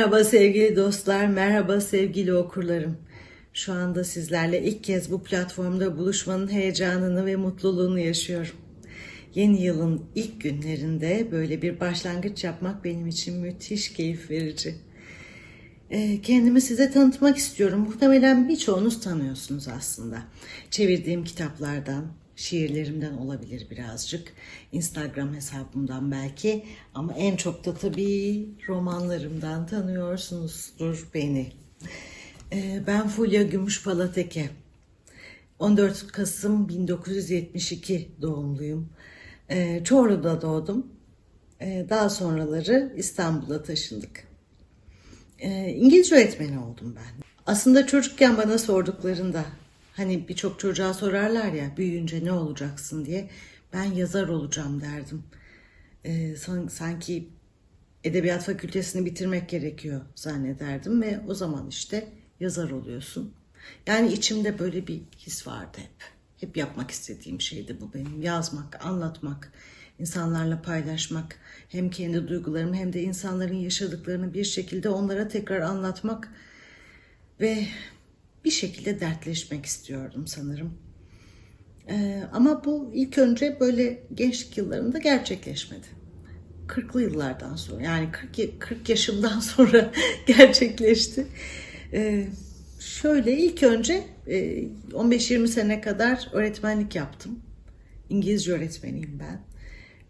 Merhaba sevgili dostlar, merhaba sevgili okurlarım. Şu anda sizlerle ilk kez bu platformda buluşmanın heyecanını ve mutluluğunu yaşıyorum. Yeni yılın ilk günlerinde böyle bir başlangıç yapmak benim için müthiş keyif verici. Ee, Kendimi size tanıtmak istiyorum. Muhtemelen birçoğunuz tanıyorsunuz aslında. Çevirdiğim kitaplardan, şiirlerimden olabilir birazcık. Instagram hesabımdan belki. Ama en çok da tabii romanlarımdan tanıyorsunuzdur beni. Ee, Ben Fulya Gümüşpalateke. 14 Kasım 1972 doğumluyum. Ee, Çorlu'da doğdum. Ee, Daha sonraları İstanbul'a taşındık. İngilizce öğretmeni oldum ben. Aslında çocukken bana sorduklarında hani birçok çocuğa sorarlar ya büyüyünce ne olacaksın diye ben yazar olacağım derdim. Ee, san- sanki edebiyat fakültesini bitirmek gerekiyor zannederdim ve o zaman işte yazar oluyorsun. Yani içimde böyle bir his vardı hep. Hep yapmak istediğim şeydi bu benim. Yazmak, anlatmak, insanlarla paylaşmak. Hem kendi duygularımı hem de insanların yaşadıklarını bir şekilde onlara tekrar anlatmak ve bir şekilde dertleşmek istiyordum sanırım. Ee, ama bu ilk önce böyle gençlik yıllarımda gerçekleşmedi. 40'lı yıllardan sonra yani 40, ya- 40 yaşımdan sonra gerçekleşti. Ee, şöyle ilk önce e, 15-20 sene kadar öğretmenlik yaptım. İngilizce öğretmeniyim ben.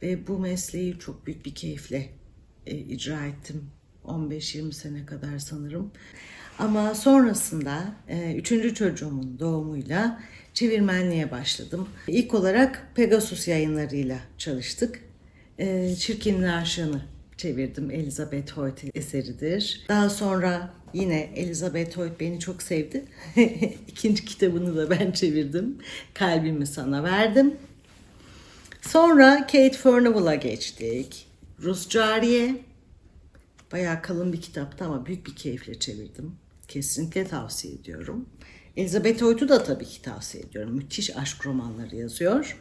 Ve bu mesleği çok büyük bir keyifle e, icra ettim. 15-20 sene kadar sanırım. Ama sonrasında e, üçüncü çocuğumun doğumuyla çevirmenliğe başladım. İlk olarak Pegasus yayınlarıyla çalıştık. E, Çirkinin Aşığı'nı çevirdim. Elizabeth Hoyt eseridir. Daha sonra yine Elizabeth Hoyt beni çok sevdi. İkinci kitabını da ben çevirdim. Kalbimi sana verdim. Sonra Kate Furnival'a geçtik. Rus Cariye. Bayağı kalın bir kitaptı ama büyük bir keyifle çevirdim. Kesinlikle tavsiye ediyorum. Elizabeth Hoyt'u da tabii ki tavsiye ediyorum. Müthiş aşk romanları yazıyor.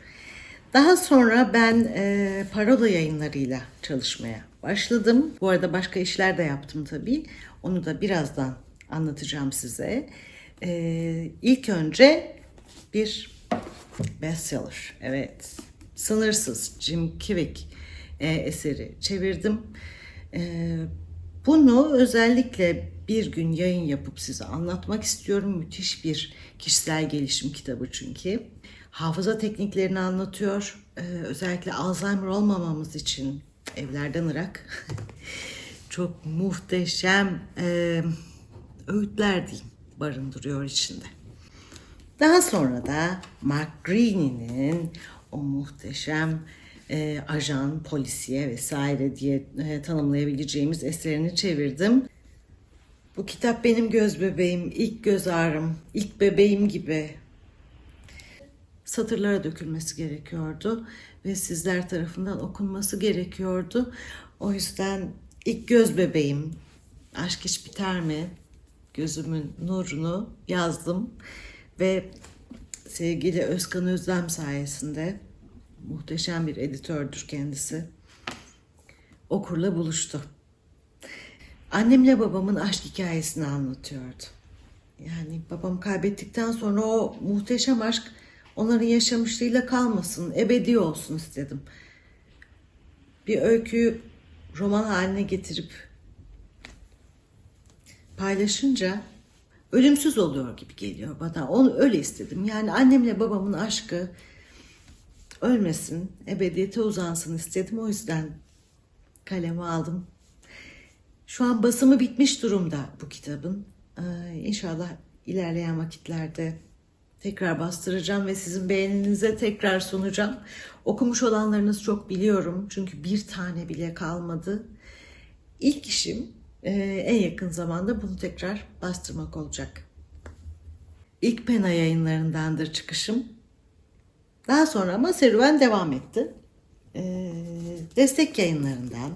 Daha sonra ben e, parola yayınlarıyla çalışmaya başladım. Bu arada başka işler de yaptım tabii. Onu da birazdan anlatacağım size. E, ilk önce bir bestseller. Evet. Sınırsız Jim Kivick e, eseri çevirdim. E, bunu özellikle bir gün yayın yapıp size anlatmak istiyorum. Müthiş bir kişisel gelişim kitabı çünkü. Hafıza tekniklerini anlatıyor. E, özellikle Alzheimer olmamamız için evlerden ırak. Çok muhteşem e, öğütler diyeyim barındırıyor içinde. Daha sonra da Mark Greeny'nin o muhteşem e, ajan, polisiye vesaire diye e, tanımlayabileceğimiz eserini çevirdim. Bu kitap benim göz bebeğim, ilk göz ağrım, ilk bebeğim gibi satırlara dökülmesi gerekiyordu ve sizler tarafından okunması gerekiyordu. O yüzden ilk göz bebeğim, aşk hiç biter mi? Gözümün nurunu yazdım ve sevgili Özkan Özlem sayesinde muhteşem bir editördür kendisi. Okurla buluştu. Annemle babamın aşk hikayesini anlatıyordu. Yani babam kaybettikten sonra o muhteşem aşk onların yaşamışlığıyla kalmasın, ebedi olsun istedim. Bir öyküyü roman haline getirip paylaşınca ölümsüz oluyor gibi geliyor bana. Onu öyle istedim. Yani annemle babamın aşkı ölmesin, ebediyete uzansın istedim. O yüzden kaleme aldım. Şu an basımı bitmiş durumda bu kitabın. Ee, inşallah ilerleyen vakitlerde tekrar bastıracağım ve sizin beğeninize tekrar sunacağım. Okumuş olanlarınız çok biliyorum. Çünkü bir tane bile kalmadı. İlk işim e, en yakın zamanda bunu tekrar bastırmak olacak. İlk Pena yayınlarındandır çıkışım. Daha sonra ama serüven devam etti. E, destek yayınlarından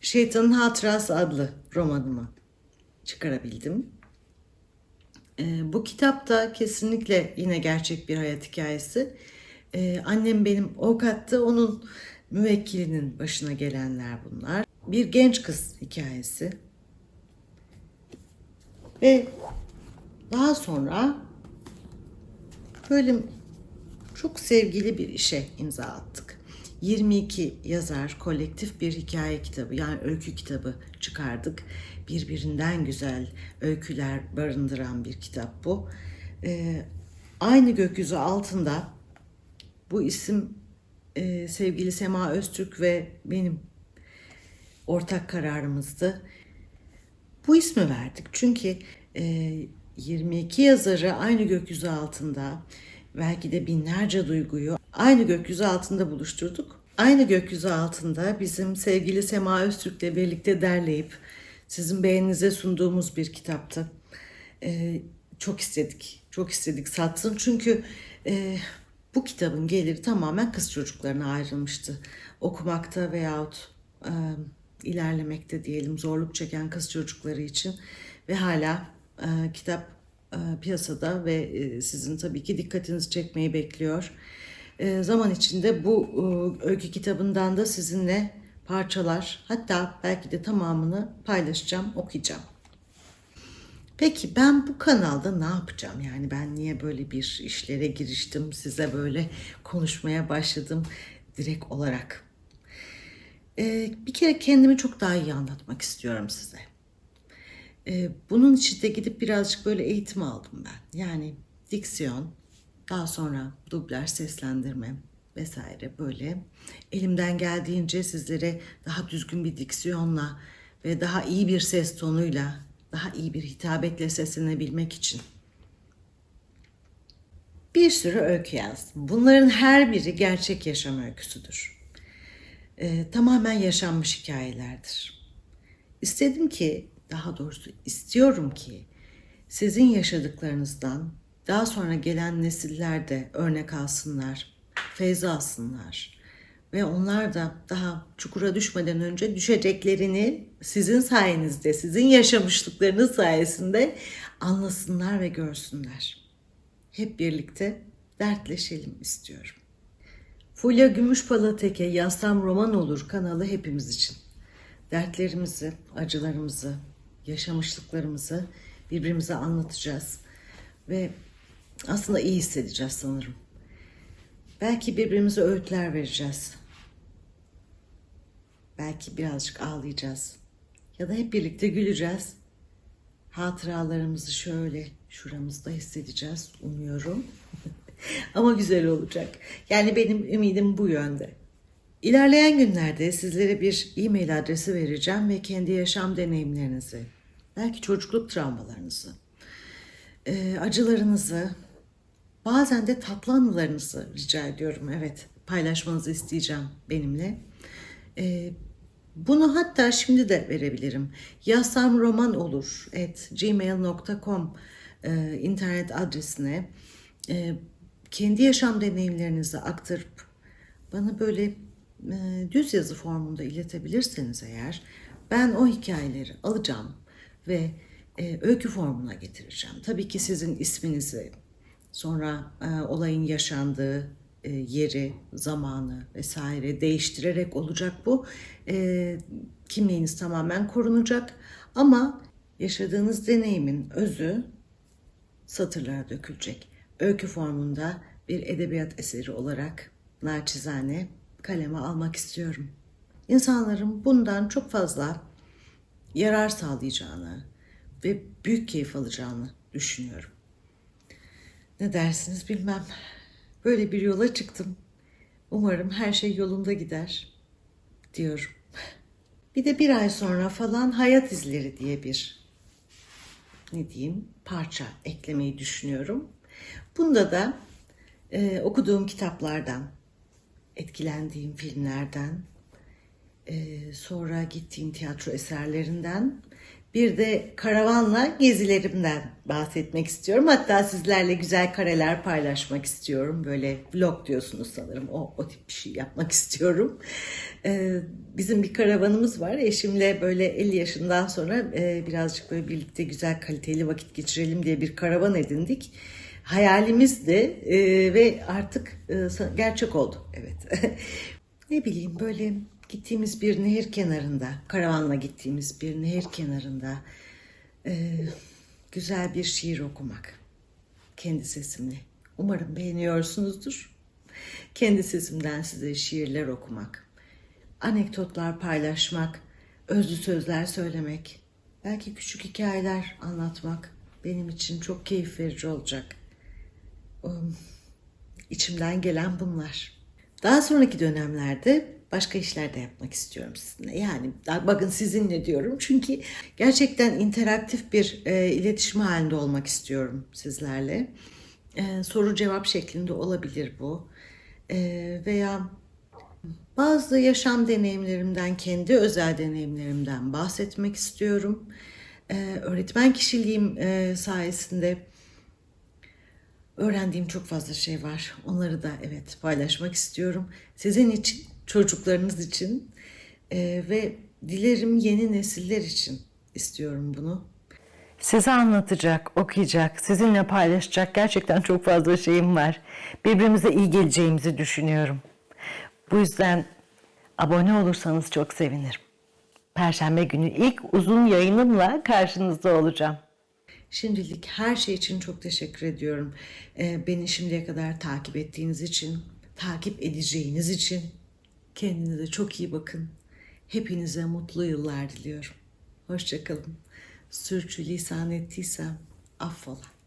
Şeytanın Hatırası adlı romanımı çıkarabildim. Ee, bu kitap da kesinlikle yine gerçek bir hayat hikayesi. Ee, annem benim avukattı, onun müvekkilinin başına gelenler bunlar. bir genç kız hikayesi. Ve daha sonra böyle çok sevgili bir işe imza attık. 22 yazar kolektif bir hikaye kitabı yani öykü kitabı çıkardık. Birbirinden güzel öyküler barındıran bir kitap bu. Ee, aynı gökyüzü altında bu isim e, sevgili Sema Öztürk ve benim ortak kararımızdı. Bu ismi verdik çünkü e, 22 yazarı aynı gökyüzü altında belki de binlerce duyguyu aynı gökyüzü altında buluşturduk. Aynı gökyüzü altında bizim sevgili Sema Öztürk'le birlikte derleyip sizin beğeninize sunduğumuz bir kitaptı. E, çok istedik, çok istedik satsın çünkü e, bu kitabın geliri tamamen kız çocuklarına ayrılmıştı. Okumakta veyahut e, ilerlemekte diyelim zorluk çeken kız çocukları için ve hala e, kitap e, piyasada ve e, sizin tabii ki dikkatinizi çekmeyi bekliyor. E, zaman içinde bu e, öykü kitabından da sizinle parçalar hatta belki de tamamını paylaşacağım, okuyacağım. Peki ben bu kanalda ne yapacağım? Yani ben niye böyle bir işlere giriştim, size böyle konuşmaya başladım direkt olarak? Ee, bir kere kendimi çok daha iyi anlatmak istiyorum size. Ee, bunun için de gidip birazcık böyle eğitim aldım ben. Yani diksiyon, daha sonra dublaj seslendirme vesaire böyle elimden geldiğince sizlere daha düzgün bir diksiyonla ve daha iyi bir ses tonuyla, daha iyi bir hitabetle seslenebilmek için bir sürü öykü yazdım. Bunların her biri gerçek yaşam öyküsüdür. Ee, tamamen yaşanmış hikayelerdir. İstedim ki, daha doğrusu istiyorum ki sizin yaşadıklarınızdan daha sonra gelen nesiller de örnek alsınlar, feyz alsınlar ve onlar da daha çukura düşmeden önce düşeceklerini sizin sayenizde, sizin yaşamışlıklarınız sayesinde anlasınlar ve görsünler. Hep birlikte dertleşelim istiyorum. Fulya Gümüşpalateke Yazsam Roman Olur kanalı hepimiz için. Dertlerimizi, acılarımızı, yaşamışlıklarımızı birbirimize anlatacağız. Ve aslında iyi hissedeceğiz sanırım. Belki birbirimize öğütler vereceğiz. Belki birazcık ağlayacağız. Ya da hep birlikte güleceğiz. Hatıralarımızı şöyle şuramızda hissedeceğiz umuyorum. Ama güzel olacak. Yani benim ümidim bu yönde. İlerleyen günlerde sizlere bir e-mail adresi vereceğim ve kendi yaşam deneyimlerinizi, belki çocukluk travmalarınızı, e, acılarınızı, bazen de tatlı anılarınızı rica ediyorum. Evet, paylaşmanızı isteyeceğim benimle. E, bunu hatta şimdi de verebilirim. Yazsam roman olur at gmail.com e, internet adresine e, kendi yaşam deneyimlerinizi aktarıp bana böyle e, düz yazı formunda iletebilirseniz eğer ben o hikayeleri alacağım ve e, öykü formuna getireceğim. Tabii ki sizin isminizi, sonra e, olayın yaşandığı e, yeri, zamanı vesaire değiştirerek olacak bu. E, kimliğiniz tamamen korunacak ama yaşadığınız deneyimin özü satırlara dökülecek. Öykü formunda bir edebiyat eseri olarak naçizane kaleme almak istiyorum. İnsanların bundan çok fazla yarar sağlayacağını ve büyük keyif alacağını düşünüyorum. Ne dersiniz bilmem. Böyle bir yola çıktım. Umarım her şey yolunda gider diyorum. Bir de bir ay sonra falan hayat izleri diye bir ne diyeyim parça eklemeyi düşünüyorum. Bunda da e, okuduğum kitaplardan, etkilendiğim filmlerden, e, sonra gittiğim tiyatro eserlerinden, bir de karavanla gezilerimden bahsetmek istiyorum. Hatta sizlerle güzel kareler paylaşmak istiyorum. Böyle vlog diyorsunuz sanırım. O, o tip bir şey yapmak istiyorum. Ee, bizim bir karavanımız var. Eşimle böyle 50 yaşından sonra e, birazcık böyle birlikte güzel kaliteli vakit geçirelim diye bir karavan edindik. Hayalimizdi e, ve artık e, gerçek oldu. Evet. ne bileyim böyle gittiğimiz bir nehir kenarında, karavanla gittiğimiz bir nehir kenarında e, güzel bir şiir okumak. Kendi sesimle. Umarım beğeniyorsunuzdur. Kendi sesimden size şiirler okumak, anekdotlar paylaşmak, özlü sözler söylemek, belki küçük hikayeler anlatmak benim için çok keyif verici olacak. Um, İçimden gelen bunlar. Daha sonraki dönemlerde başka işler de yapmak istiyorum sizinle. Yani bakın sizinle diyorum çünkü gerçekten interaktif bir e, iletişim halinde olmak istiyorum sizlerle. E, soru cevap şeklinde olabilir bu. E, veya bazı yaşam deneyimlerimden, kendi özel deneyimlerimden bahsetmek istiyorum. E, öğretmen kişiliğim e, sayesinde öğrendiğim çok fazla şey var. Onları da evet paylaşmak istiyorum. Sizin için, çocuklarınız için e, ve dilerim yeni nesiller için istiyorum bunu. Size anlatacak, okuyacak, sizinle paylaşacak gerçekten çok fazla şeyim var. Birbirimize iyi geleceğimizi düşünüyorum. Bu yüzden abone olursanız çok sevinirim. Perşembe günü ilk uzun yayınımla karşınızda olacağım. Şimdilik her şey için çok teşekkür ediyorum. Ee, beni şimdiye kadar takip ettiğiniz için, takip edeceğiniz için kendinize çok iyi bakın. Hepinize mutlu yıllar diliyorum. Hoşçakalın. Sürçülisan ettiysem affola.